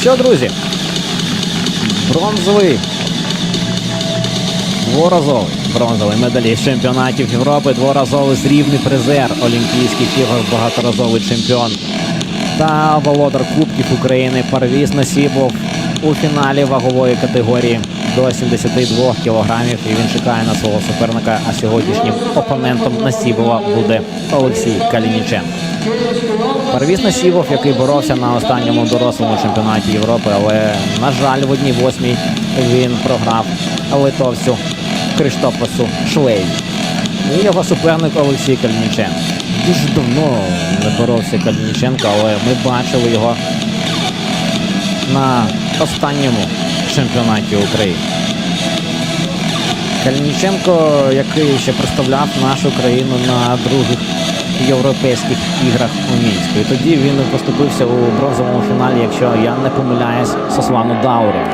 Що, друзі? Бронзовий. Дворазовий. Бронзовий медаліст чемпіонатів Європи, дворазовий срібний призер Олімпійських ігор, багаторазовий чемпіон. Та володар Кубків України. Парвіз Насібов у фіналі вагової категорії до 72 кілограмів. І він чекає на свого суперника. А сьогоднішнім опонентом Насібова буде Олексій Калініченко. Парвіз Насібов, який боровся на останньому дорослому чемпіонаті Європи, але, на жаль, в одній восьмій він програв литовцю Криштопасу Шлей. І його суперник Олексій Калініченко. Дуже давно не боровся Калініченко, але ми бачили його на останньому чемпіонаті України. Калініченко, який ще представляв нашу країну на других європейських іграх у Мінську. І тоді він поступився у бронзовому фіналі, якщо я не помиляюсь, Сослану Даурі.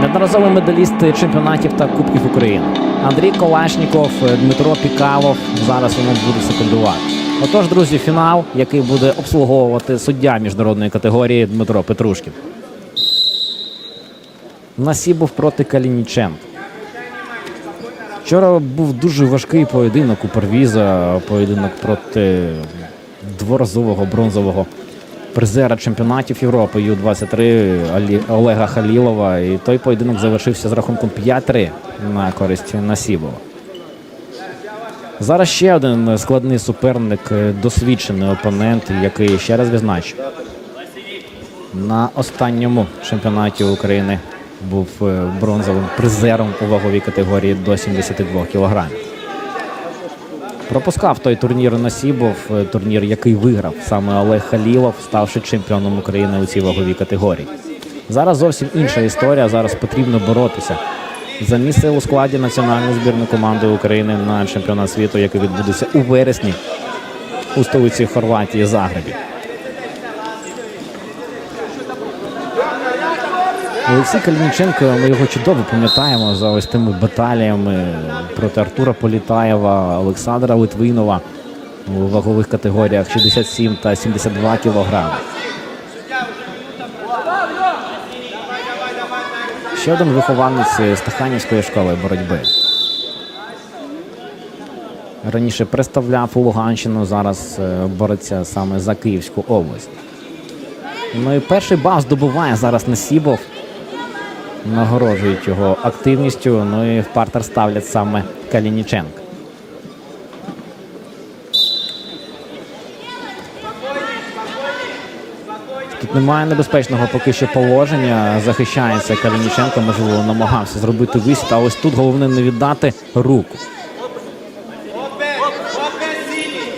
Неодноразовий медаліст чемпіонатів та Кубків України. Андрій Колашніков, Дмитро Пікалов зараз йому буде секундувати. Отож, друзі, фінал, який буде обслуговувати суддя міжнародної категорії Дмитро Петрушкін. Насібов проти Калініченка. Вчора був дуже важкий поєдинок у Парвіза, поєдинок проти дворазового бронзового призера чемпіонатів Європи Ю-23 Олега Халілова. І той поєдинок завершився з рахунком 5-3 на користь Насібова. Зараз ще один складний суперник, е, досвідчений опонент, який ще раз відзначу. На останньому чемпіонаті України був е, бронзовим призером у ваговій категорії до 72 кілограмів. Пропускав той турнір Насібов, е, турнір, який виграв саме Олег Халілов, ставши чемпіоном України у цій ваговій категорії. Зараз зовсім інша історія. Зараз потрібно боротися за місце у складі національної збірної команди України на чемпіонат світу, який відбудеться у вересні у столиці Хорватії Загребі. Олексій Калініченко, ми його чудово пам'ятаємо за ось тими баталіями проти Артура Політаєва, Олександра Литвинова у вагових категоріях 67 та 72 кілограми. Ще один вихованець Стаханівської школи боротьби. Раніше представляв Луганщину, зараз е, бореться саме за Київську область. Ну і перший бал здобуває зараз Насібов. Нагороджують його активністю. Ну і в партер ставлять саме Калініченка. Тут немає небезпечного поки що положення. Захищається Калініченко, можливо, намагався зробити висід, а ось тут головне не віддати руку.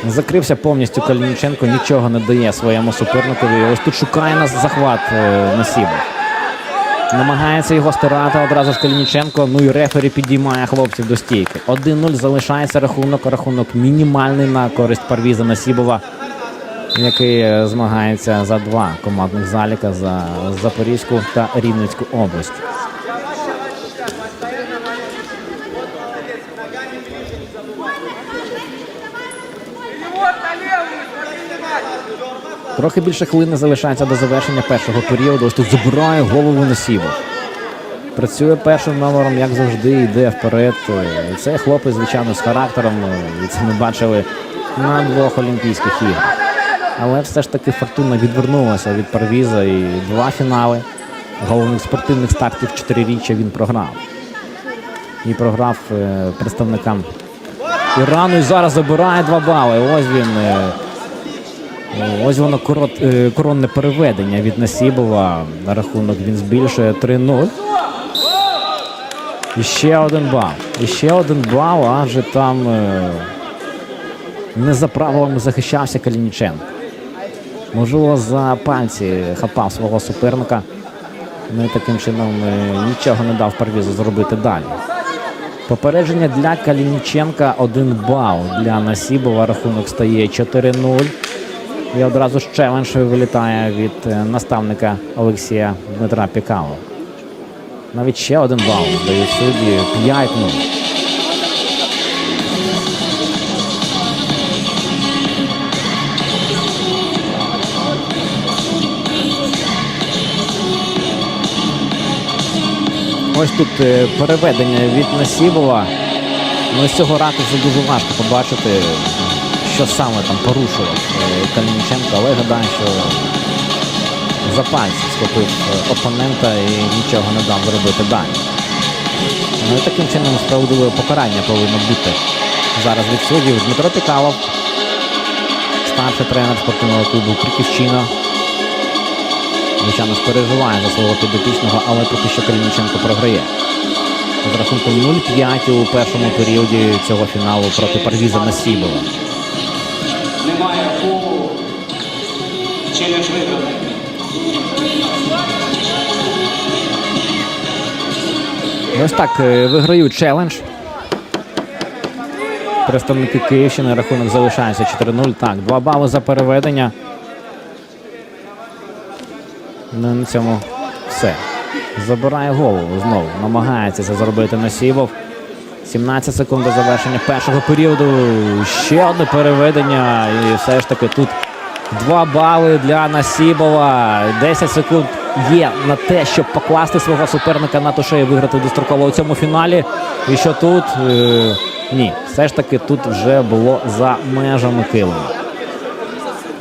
Закрився повністю Калініченко, нічого не дає своєму суперникові. Ось тут шукає нас захват е, Насібов. Намагається його стирати одразу ж Калініченко. Ну і рефері підіймає хлопців до стійки. 1-0 залишається рахунок. Рахунок мінімальний на користь Парвіза Насібова, який е, змагається за два командних заліка за Запорізьку та Рівненську область. Трохи більше хвилини залишається до завершення першого періоду. Ось тут забирає голову Насібов. Працює першим номером, як завжди, йде вперед. Е, Це хлопець, звичайно, з характером. е, І це ми бачили на двох Олімпійських іграх. Але все ж таки фортуна відвернулася від Парвіза і два фінали головних спортивних стартів чотириріччя він програв. І програв е, представникам Ірану. І зараз забирає два бали. Ось він. Е, Ось воно корот, е, коронне переведення від Насібова. На Рахунок він збільшує 3-0. І ще один бал. І ще один бал, адже там е, не за правилами захищався Калініченко. Можливо, за пальці хапав свого суперника. Ну і таким чином е, нічого не дав Парвізу зробити далі. Попередження для Калініченка один бал. Для Насібова рахунок стає 4-0. І одразу ж челендж вилітає від е, наставника Олексія Дмитра Пікало. Навіть ще один бал дають судді. 5-0. Ось тут е, переведення від Насібова. Ну, з цього ракурсу дуже важко побачити що саме там порушував е, Калініченко, але гадаю, що за пальці схопив е, опонента і нічого не дав зробити далі. Ну і таким чином справедливе покарання повинно бути зараз від суддів. Дмитро Пікалов, старший тренер спортивного клубу Криківщина. Звичайно ж переживає за свого підопічного, але поки що Калініченко програє. З рахунком 0-5 у першому періоді цього фіналу проти Парвіза Насібова. Немає фолу. Челендж виграний. Ось так е, виграють челендж. Представники Київщини рахунок залишається 4-0. Так, 2 бали за переведення. Ну, на цьому все. Забирає голову знову. Намагається це зробити Насібов. 17 секунд до завершення першого періоду. Ще одне переведення. І все ж таки тут 2 бали для Насібова. 10 секунд є на те, щоб покласти свого суперника на туше і виграти достроково у цьому фіналі. І що тут? Е, ні, все ж таки тут вже було за межами килиму.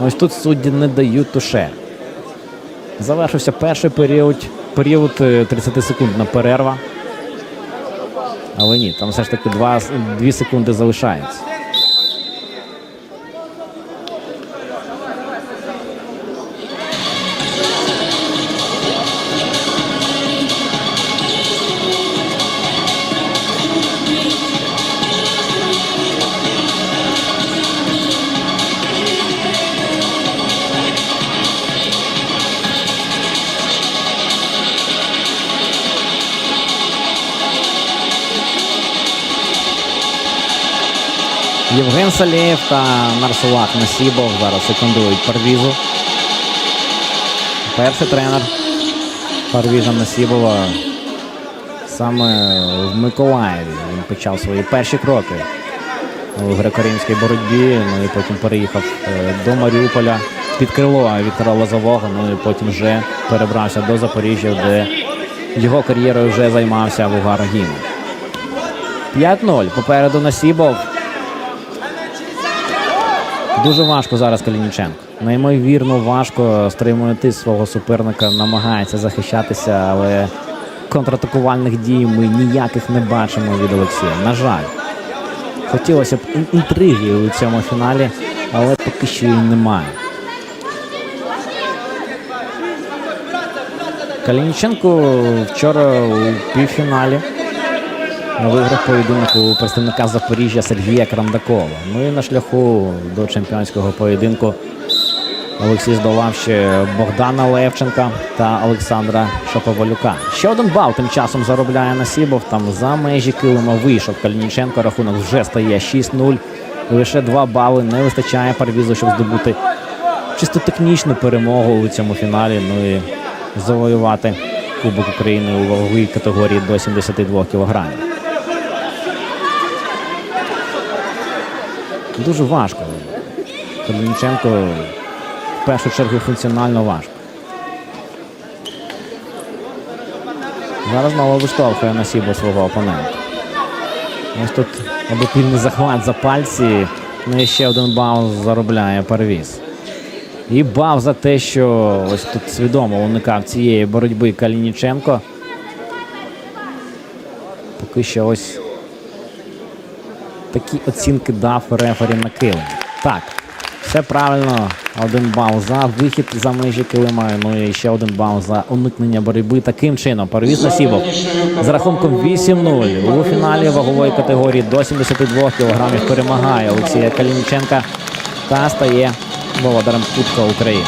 Ось тут судді не дають туше. Завершився перший період, період е, 30 секундна перерва. Але ні, там все ж таки 2, 2 секунди залишається. Євген Салєєв та Нарсулак Насібов зараз секундують Парвізу. Перший тренер Парвіза Насібова саме в Миколаєві він почав свої перші кроки у греко-римській боротьбі. Ну і потім переїхав е, до Маріуполя під крило Віктора Лозового. Ну і потім вже перебрався до Запоріжжя, де його кар'єрою вже займався Вугар Гімов. 5-0. Попереду Насібов. Дуже важко зараз Калініченко. Неймовірно важко стримує тиск свого суперника, намагається захищатися, але контратакувальних дій ми ніяких не бачимо від Олексія. На жаль, хотілося б ін- інтриги у цьому фіналі, але поки що її немає. Калініченко вчора у півфіналі виграв поєдинок у представника Запоріжжя Сергія Крандакова. Ну і на шляху до чемпіонського поєдинку Олексій здолав ще Богдана Левченка та Олександра Шаповалюка. Ще один бал тим часом заробляє Насібов. Там за межі килима вийшов Калініченко. Рахунок вже стає 6-0. Лише два бали не вистачає Парвізу, щоб здобути чисто технічну перемогу у цьому фіналі. Ну і завоювати Кубок України у ваговій категорії до 72 кілограмів. Дуже важко. Калініченко в першу чергу функціонально важко. Зараз знову виштовхує на сібо свого опонента. Ось тут обопільний захват за пальці. Ну і ще один бал заробляє Парвіз. І бал за те, що ось тут свідомо уникав цієї боротьби Калініченко. Поки що ось такі оцінки дав рефері на килим. Так, все правильно. Один бал за вихід за межі килима. Ну і ще один бал за уникнення боротьби. Таким чином, Парвіз Насібов з рахунком 8-0 у фіналі вагової категорії до 72 кілограмів перемагає Олексія Калініченка та стає володарем Кубка України.